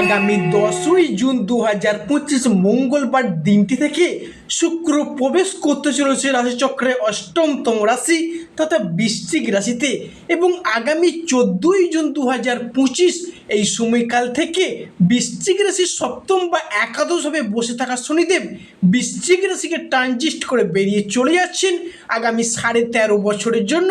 আগামী দশই জুন দু হাজার পঁচিশ মঙ্গলবার দিনটি থেকে শুক্র প্রবেশ করতে চলেছে রাশিচক্রে অষ্টমতম রাশি তথা বৃশ্চিক রাশিতে এবং আগামী চোদ্দোই জুন দু হাজার পঁচিশ এই সময়কাল থেকে বৃশ্চিক রাশির সপ্তম বা একাদশভাবে বসে থাকা শনিদেব বৃশ্চিক রাশিকে ট্রানজিস্ট করে বেরিয়ে চলে যাচ্ছেন আগামী সাড়ে তেরো বছরের জন্য।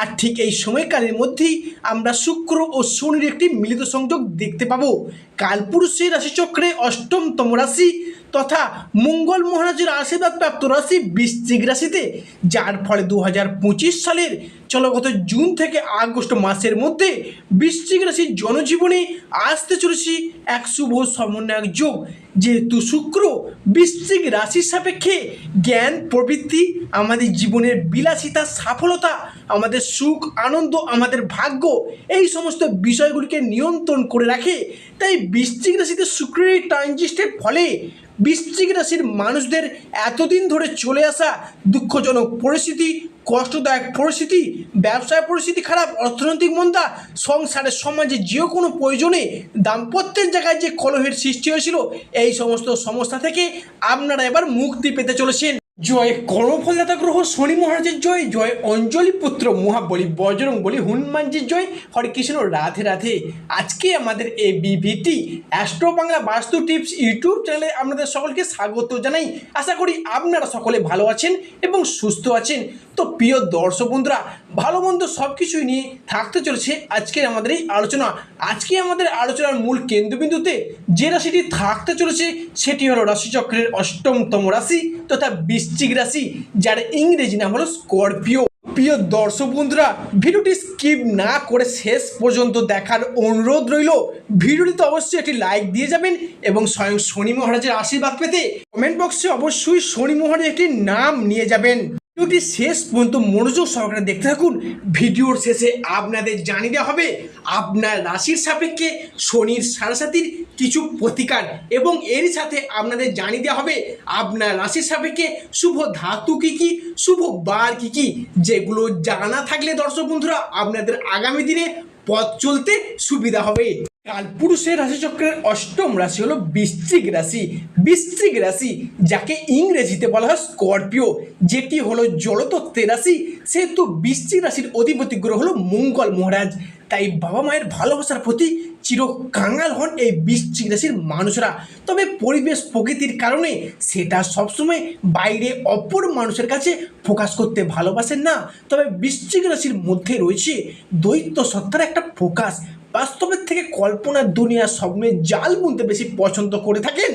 আর ঠিক এই সময়কালের মধ্যেই আমরা শুক্র ও শনির একটি মিলিত সংযোগ দেখতে পাবো। কালপুরুষের রাশিচক্রে অষ্টমতম রাশি তথা মঙ্গল মহারাজের আশীর্বাদ প্রাপ্ত রাশি বৃশ্চিক রাশিতে, যার ফলে দু হাজার পঁচিশ সালের চলগত জুন থেকে আগস্ট মাসের মধ্যে বৃশ্চিক রাশির জনজীবনে আসতে চলেছি এক শুভ সমন্বয়ক যোগ। যেহেতু শুক্র বৃশ্চিক রাশির সাপেক্ষে জ্ঞান, প্রবৃত্তি, আমাদের জীবনের বিলাসিতা সফলতা আমাদের সুখ, আনন্দ, আমাদের ভাগ্য এই সমস্ত বিষয়গুলিকে নিয়ন্ত্রণ করে রাখে। তাই বৃশ্চিক রাশিতে শুক্রের ট্রানজিস্টের ফলে বৃশ্চিক রাশির মানুষদের এতদিন ধরে চলে আসা দুঃখজনক পরিস্থিতি, কষ্টদায়ক পরিস্থিতি, ব্যবসায় পরিস্থিতি খারাপ, অর্থনৈতিক মন্দা, সংসারের সমাজে যে কোনো প্রয়োজনে দাম্পত্যের জায়গায় যে কলহের সৃষ্টি হয়েছিল, এই সমস্ত সমস্যা থেকে আপনারা এবার মুক্তি পেতে চলেছেন। জয় কর্মফলদাতা গ্রহ শনি মহারাজের জয় জয় অঞ্জলি পুত্র মহাবলি বজরং বলি হনুমানজির জয়। হরে কৃষ্ণ, রাধে রাধে। আজকে আমাদের এ বিভিটি অ্যাস্ট্রো বাংলা বাস্তু টিপস ইউটিউব চ্যানেলে আপনাদের সকলকে স্বাগত জানাই। আশা করি আপনারা সকলে ভালো আছেন এবং সুস্থ আছেন। তো প্রিয় দর্শক বন্ধুরা ভালো মন্দ সব কিছুই নিয়ে থাকতে চলেছে আজকের আমাদের এই আলোচনা। আজকে আমাদের আলোচনার মূল কেন্দ্রবিন্দুতে যে রাশিটি থাকতে চলেছে, সেটি হলো রাশিচক্রের অষ্টমতম রাশি তথা বৃশ্চিক রাশি, যার ইংরেজি নাম হলো স্করপিও। প্রিয় দর্শক বন্ধুরা, ভিডিওটি স্কিপ না করে শেষ পর্যন্ত দেখার অনুরোধ রইল। ভিডিওটিতে অবশ্যই একটি লাইক দিয়ে যাবেন এবং স্বয়ং শনি মহারাজের আশীর্বাদ পেতে কমেন্ট বক্সে অবশ্যই শনি মহারাজের একটি নাম নিয়ে যাবেন। ভিডিওটি শেষ পর্যন্ত মনোযোগ সহকারে দেখতে থাকুন। ভিডিওর শেষে আপনাদের জানিয়ে দেওয়া হবে, আপনার রাশির সাপেক্ষে শনির সারাসাতির কিছু প্রতিকার এবং এর সাথে আপনাদের জানিয়ে দেওয়া হবে, আপনার রাশির সাপেক্ষে শুভ ধাতু কী কী, শুভ বার কী কী, যেগুলো জানা থাকলে দর্শক বন্ধুরা আপনাদের আগামী দিনে পথ চলতে সুবিধা হবে। কালপুরুষের রাশিচক্রের অষ্টম রাশি হলো বৃশ্চিক রাশি। বৃশ্চিক রাশি, যাকে ইংরেজিতে বলা হয় স্করপিও, যেটি হলো জলতত্ত্বের রাশি। সেহেতু বৃশ্চিক রাশির অধিপতি গ্রহ হলো মঙ্গল মহারাজ। তাই বাবা মায়ের ভালোবাসার প্রতি চির কাঙাল হন এই বৃশ্চিক মানুষরা। তবে পরিবেশ প্রকৃতির কারণে সেটা সবসময় বাইরে অপর মানুষের কাছে ফোকাস করতে ভালোবাসেন না। তবে বৃশ্চিক রাশির মধ্যে রয়েছে দৈত্য সত্তার একটা ফোকাস বাস্তবের থেকে কল্পনার দুনিয়া স্বপ্নের জাল বুনতে বেশি পছন্দ করে থাকেন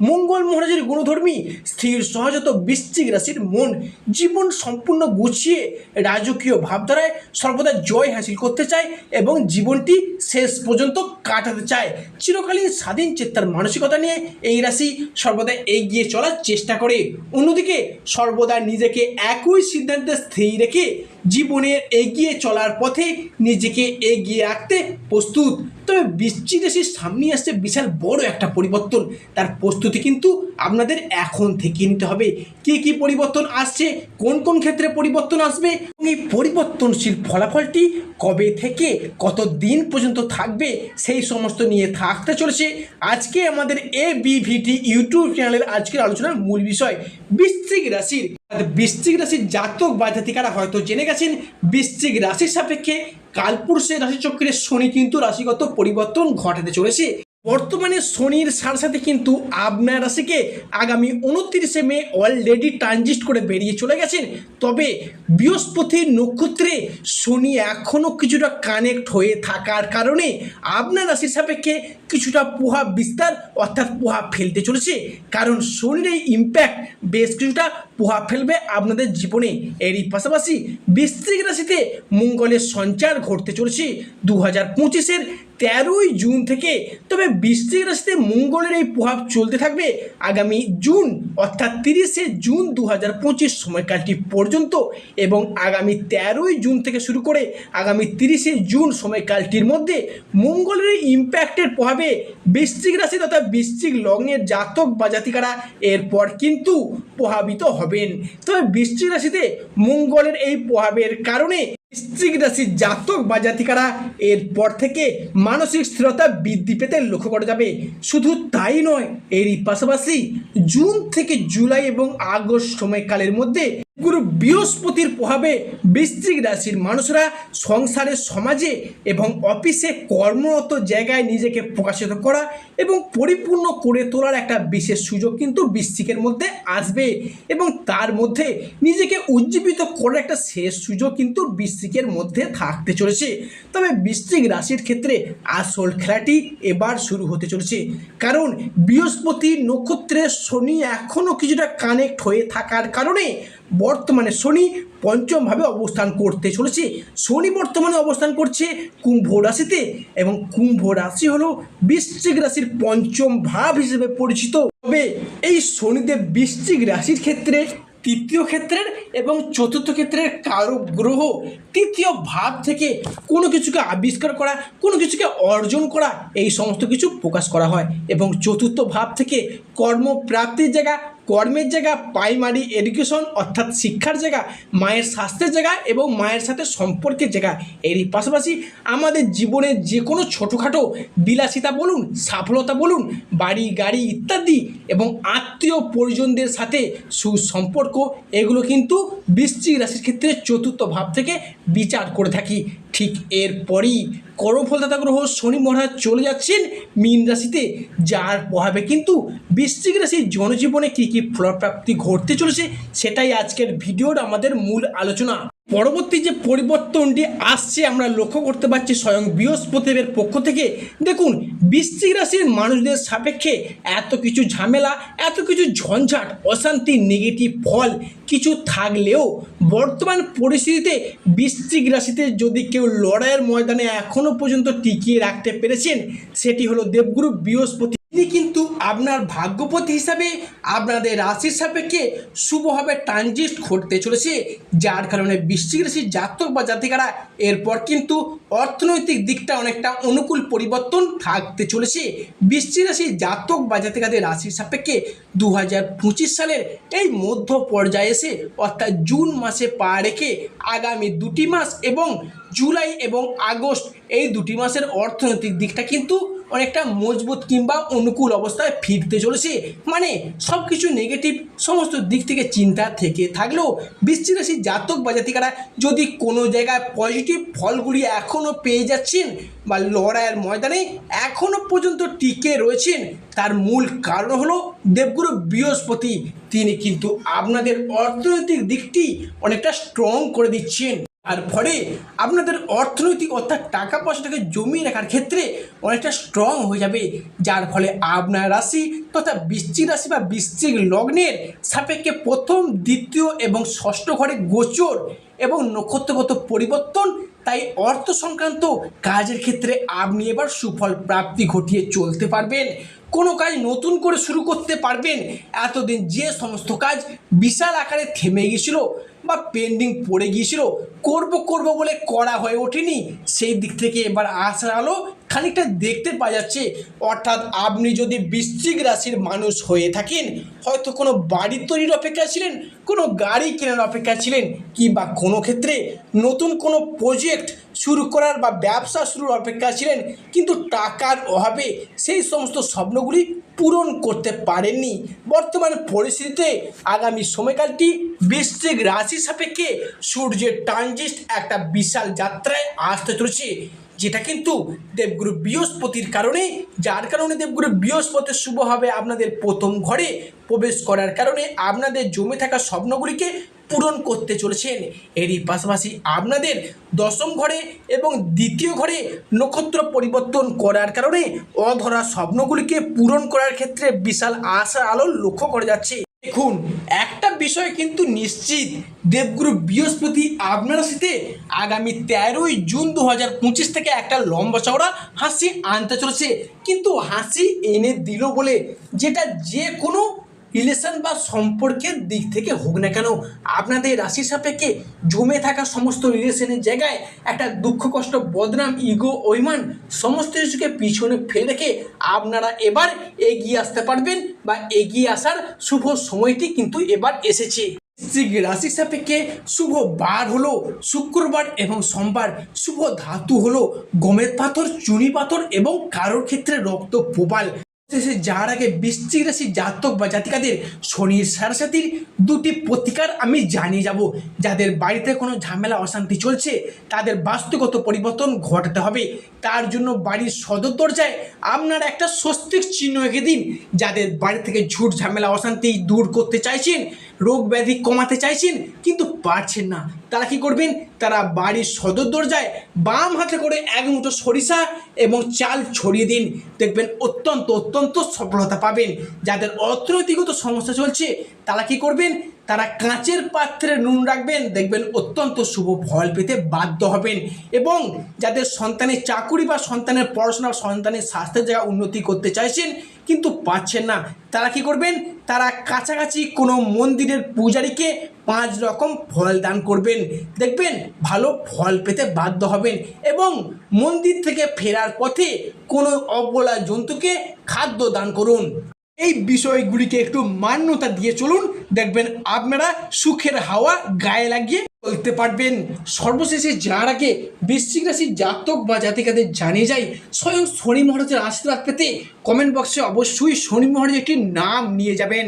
মঙ্গল মহারাজের গুণধর্মী স্থির সহজত বৃশ্চিক রাশির মন জীবন সম্পূর্ণ গুছিয়ে রাজকীয় ভাবধারায় সর্বদা জয় হাসিল করতে চায় এবং জীবনটি শেষ পর্যন্ত কাটাতে চায়। চিরকালীন স্বাধীন চেত্তার মানসিকতা নিয়ে এই রাশি সর্বদা এগিয়ে চলার চেষ্টা করে। অন্যদিকে সর্বদা নিজেকে একই সিদ্ধান্তে স্থির রেখে জীবনের এগিয়ে চলার পথে নিজেকে এগিয়ে রাখতে প্রস্তুত। তবে বৃশ্চিক রাশির সামনে আসছে বিশাল বড় একটা পরিবর্তন। তার প্রস্তুতি কিন্তু আপনাদের এখন থেকে নিতে হবে। কি কি পরিবর্তন আসছে? কোন কোন ক্ষেত্রে পরিবর্তন আসবে? এই পরিবর্তনশীল ফলাফলটি কবে থেকে কত দিন পর্যন্ত থাকবে? সেই সমস্ত নিয়ে থাকতে চলেছে আজকে আমাদের এ বিভিটি ইউটিউব চ্যানেলের আজকের আলোচনার মূল বিষয়, বৃশ্চিক রাশির। বৃশ্চিক রাশির জাতক বা জাতিকারা হয়তো জেনে গেছেন, বৃশ্চিক রাশির সাপেক্ষে কালপুরুষের রাশিচক্রের শনি কিন্তু রাশিগত পরিবর্তন ঘটাতে চলেছে। বর্তমানে শনির সাথে সাথে কিন্তু আপনার রাশিকে আগামী উনত্রিশে মে অলরেডি ট্রানজিস্ট করে বেরিয়ে চলে গেছেন। তবে বৃহস্পতির নক্ষত্রে শনি এখনও কিছুটা কানেক্ট হয়ে থাকার কারণে আপনার রাশির সাপেক্ষে কিছুটা প্রভাব বিস্তার অর্থাৎ প্রভাব ফেলতে চলেছে। কারণ শনির এই ইম্প্যাক্ট বেশ কিছুটা প্রভাব ফেলবে আপনাদের জীবনে। এরই পাশাপাশি বৃশ্চিক রাশিতে মঙ্গলের সঞ্চার ঘটতে চলেছে। দু হাজার পঁচিশের তেরোই জুন থেকে তবে বৃশ্চিক রাশিতে মঙ্গলের এই প্রভাব চলতে থাকবে আগামী জুন, অর্থাৎ তিরিশে জুন দু হাজার পঁচিশ সময়কালটি পর্যন্ত এবং আগামী তেরোই জুন থেকে শুরু করে আগামী তিরিশে জুন সময়কালটির মধ্যে মঙ্গলের এই ইম্প্যাক্টের প্রভাবে বৃশ্চিক রাশি তথা বৃশ্চিক লগ্নের জাতক বা জাতিকারা এরপর কিন্তু প্রভাবিত হবেন। তবে বৃশ্চিক রাশিতে মঙ্গলের এই প্রভাবের কারণে বৃশ্চিক রাশির জাতক বা জাতিকারা এরপর থেকে মানসিক স্থিরতা বৃদ্ধি পেতে লক্ষ্য করা যাবে। শুধু তাই নয়, এরই পাশাপাশি জুন থেকে জুলাই এবং আগস্ট সময়কালের মধ্যে গুরু বৃহস্পতির প্রভাবে বৃশ্চিক রাশির মানুষরা সংসারে, সমাজে এবং অফিসে কর্মরত জায়গায় নিজেকে প্রকাশিত করা এবং পরিপূর্ণ করে তোলার একটা বিশেষ সুযোগ কিন্তু বৃশ্চিকের মধ্যে আসবে এবং তার মধ্যে নিজেকে উজ্জীবিত করার একটা শেষ সুযোগ কিন্তু বৃশ্চিকের মধ্যে থাকতে চলেছে। তবে বৃশ্চিক রাশির ক্ষেত্রে আসল খেলাটি এবার শুরু হতে চলেছে। কারণ বৃহস্পতি নক্ষত্রে শনি এখনও কিছুটা কানেক্ট হয়ে থাকার কারণে বর্তমানে শনি পঞ্চমভাবে অবস্থান করতে চলেছে। শনি বর্তমানে অবস্থান করছে কুম্ভ রাশিতে এবং কুম্ভ রাশি হলো বৃশ্চিক রাশির পঞ্চম ভাব হিসেবে পরিচিত। তবে এই শনিদেব বৃশ্চিক রাশির ক্ষেত্রে, তৃতীয় ক্ষেত্রের এবং চতুর্থ ক্ষেত্রের কারও গ্রহ তৃতীয় ভাব থেকে কোনো কিছুকে আবিষ্কার করা, কোনো কিছুকে অর্জন করা, এই সমস্ত কিছু প্রকাশ করা হয়। এবং চতুর্থ ভাব থেকে কর্মপ্রাপ্তির জায়গা কর্মের জায়গা প্রাইমারি এডুকেশন অর্থাৎ শিক্ষার জায়গা, মায়ের স্বাস্থ্যের জায়গা এবং মায়ের সাথে সম্পর্কের জায়গা। এরই পাশাপাশি আমাদের জীবনের যে কোনো ছোটোখাটো বিলাসিতা বলুন সফলতা বলুন, বাড়ি, গাড়ি ইত্যাদি এবং আত্মীয় পরিজনদের সাথে সুসম্পর্ক, এগুলো কিন্তু বৃশ্চিক রাশির ক্ষেত্রে চতুর্থ ভাব থেকে বিচার করে থাকি। ঠিক এরপরই কর্মফলদাতা গ্রহ শনি মহারাজ চলে যাচ্ছেন মীন রাশিতে, যার প্রভাবে কিন্তু বৃশ্চিক রাশির জনজীবনে কী কী ফলপ্রাপ্তি ঘটতে চলেছে সেটাই আজকের ভিডিওর আমাদের মূল আলোচনা। পরবর্তী যে পরিবর্তনটি আসছে, আমরা লক্ষ্য করতে পারছি স্বয়ং বৃহস্পতিদেবের পক্ষ থেকে। দেখুন, বৃশ্চিক রাশির মানুষদের সাপেক্ষে এত কিছু ঝামেলা, এত কিছু ঝঞ্ঝাট, অশান্তি নেগেটিভ ফল কিছু থাকলেও বর্তমান পরিস্থিতিতে বৃশ্চিক রাশিতে যদি কেউ লড়াইয়ের ময়দানে এখনও পর্যন্ত টিকিয়ে রাখতে পেরেছেন, সেটি হলো দেবগুরু বৃহস্পতি। তিনি কিন্তু আপনার ভাগ্যপতি হিসাবে আপনাদের রাশির সাপেক্ষে শুভভাবে ট্রানজিস্ট ঘটতে চলেছে, যার কারণে বৃশ্চিক রাশির জাতক বা জাতিকারা এরপর কিন্তু অর্থনৈতিক দিকটা অনেকটা অনুকূল পরিবর্তন থাকতে চলেছে। বৃশ্চিক রাশির জাতক বা জাতিকাদের রাশির সাপেক্ষে দু হাজার পঁচিশ সালের এই মধ্য পর্যায়ে এসে অর্থাৎ জুন মাসে পা রেখে আগামী দুটি মাস এবং জুলাই এবং আগস্ট এই দুটি মাসের অর্থনৈতিক দিকটা কিন্তু অনেকটা মজবুত কিংবা অনুকূল অবস্থায় ফিরতে চলেছে। মানে সব কিছু নেগেটিভ সমস্ত দিক থেকে চিন্তা থেকে থাকলেও রাশির জাতক বা জাতিকারা যদি কোনো জায়গায় পজিটিভ ফলগুলি এখনও পেয়ে যাচ্ছেন বা লড়াইয়ের ময়দানে এখনও পর্যন্ত টিকে রয়েছেন, তার মূল কারণ হলো দেবগুরু বৃহস্পতি। তিনি কিন্তু আপনাদের অর্থনৈতিক দিকটি অনেকটা স্ট্রং করে দিচ্ছেন। আর ফলে আপনাদের অর্থনৈতিক অর্থাৎ টাকা পয়সাটাকে জমিয়ে রাখার ক্ষেত্রে অনেকটা স্ট্রং হয়ে যাবে, যার ফলে আপনার রাশি তথা বৃশ্চিক রাশি বা বৃশ্চিক লগ্নের সাপেক্ষে প্রথম, দ্বিতীয় এবং ষষ্ঠ ঘরে গোচর এবং নক্ষত্রগত পরিবর্তন তাই অর্থ সংক্রান্ত কাজের ক্ষেত্রে আপনি এবার সুফল প্রাপ্তি ঘটিয়ে চলতে পারবেন। কোনো কাজ নতুন করে শুরু করতে পারবেন। এতদিন যে সমস্ত কাজ বিশাল আকারে থেমে গিয়েছিল বা পেন্ডিং পড়ে গিয়েছিল, করব করব বলে করা হয়ে ওঠেনি, সেই দিক থেকে এবার আসার আলো খানিকটা দেখতে পাওয়া যাচ্ছে। অর্থাৎ আপনি যদি বৃশ্চিক রাশির মানুষ হয়ে থাকেন, হয়তো কোনো বাড়ি তৈরির অপেক্ষায় ছিলেন, কোনো গাড়ি কেনার অপেক্ষায় ছিলেন, কিংবা কোনো ক্ষেত্রে নতুন কোনো প্রজেক্ট শুরু করার বা ব্যবসা শুরুর অপেক্ষা ছিলেন, কিন্তু টাকার অভাবে সেই সমস্ত স্বপ্নগুলি পূরণ করতে পারেননি। বর্তমান পরিস্থিতিতে আগামী সময়কালটি বৃশ্চিক রাশি সাপেক্ষে সূর্যের ট্রানজিস্ট একটা বিশাল যাত্রায় আসতে চলেছে, যেটা কিন্তু দেবগুরু বৃহস্পতির কারণে, যার কারণে দেবগুরু বৃহস্পতি শুভ হবে আপনাদের প্রথম ঘরে প্রবেশ করার কারণে আপনাদের জমে থাকা স্বপ্নগুলিকে পূরণ করতে চলেছেন। এরই পাশাপাশি আপনাদের দশম ঘরে এবং দ্বিতীয় ঘরে নক্ষত্র পরিবর্তন করার কারণে অধরা স্বপ্নগুলিকে পূরণ করার ক্ষেত্রে বিশাল আশা আলো লক্ষ্য করা যাচ্ছে। দেখুন, একটা বিষয় কিন্তু নিশ্চিত। দেবগুরু বৃহস্পতি আপনার সাথে আগামী তেরোই জুন দু হাজার পঁচিশ থেকে একটা লম্বা চওড়া হাসি আনতে চলেছে। কিন্তু হাসি এনে দিল বলে যেটা যে কোনো রিলেশন বা সম্পর্কের দিক থেকে হোক না কেন, আপনাদের রাশি সাপেক্ষে জমে থাকা সমস্ত রিলেশনের জায়গায় একটা দুঃখ, কষ্ট, বদনাম ইগো অভিমান সমস্ত কিছুকে পিছনে ফেলে রেখে আপনারা এবার এগিয়ে আসতে পারবেন বা এগিয়ে আসার শুভ সময়টি কিন্তু এবার এসেছে। রাশি সাপেক্ষে শুভ বার হলো শুক্রবার এবং সোমবার। শুভ ধাতু হলো গমের পাথর, চুনি পাথর এবং কারোর ক্ষেত্রে রক্ত প্রবাল শেষে যাওয়ার আগে বৃশ্চিক রাশি জাতক বা জাতিকাদের শনির সারাসাতির দুটি প্রতিকার আমি জানিয়ে যাব। যাদের বাড়িতে কোনো ঝামেলা, অশান্তি চলছে, তাদের বাস্তুগত পরিবর্তন ঘটাতে হবে। তার জন্য বাড়ির সদর দরজায় আপনার একটা স্বস্তিক চিহ্ন রেখে দিন। যাদের বাড়ি থেকে ঝুট ঝামেলা, অশান্তি দূর করতে চাইছেন রোগ ব্যাধি কমাতে চাইছেন, কিন্তু পারছেন না। তারা কি করবেন? তারা বাড়ির সদর দরজায় বাম হাতে করে এক মুঠো সরিষা এবং চাল ছড়িয়ে দিন। দেখবেন অত্যন্ত অত্যন্ত সফলতা পাবেন। যাদের অর্থনৈতিকগত সমস্যা চলছে, তারা কি করবেন? তারা কাঁচের পাত্রে নুন রাখবেন, দেখবেন অত্যন্ত শুভ ফল পেতে বাধ্য হবেন। এবং যাদের সন্তানের চাকুরি বা সন্তানের পড়াশোনা সন্তানের স্বাস্থ্যের জায়গা উন্নতি করতে চাইছেন, কিন্তু পাচ্ছেন না। তারা কি করবেন? তারা কাছাকাছি কোনো মন্দিরের পূজারীকে পাঁচ রকম ফল দান করবেন। দেখবেন ভালো ফল পেতে বাধ্য হবেন এবং মন্দির থেকে ফেরার পথে কোনো অবলা জন্তুকে খাদ্য দান করুন। এই বিষয়গুলিকে একটু মান্যতা দিয়ে চলুন, দেখবেন আপনারা সুখের হাওয়া গায়ে লাগিয়ে চলতে পারবেন। সর্বশেষে যার আগে বৃশ্চিক রাশির জাতক বা জাতিকাদের জানিয়ে যাই, স্বয়ং শনি মহারাজের আশীর্বাদ পেতে কমেন্ট বক্সে অবশ্যই শনি মহারাজ একটি নাম নিয়ে যাবেন।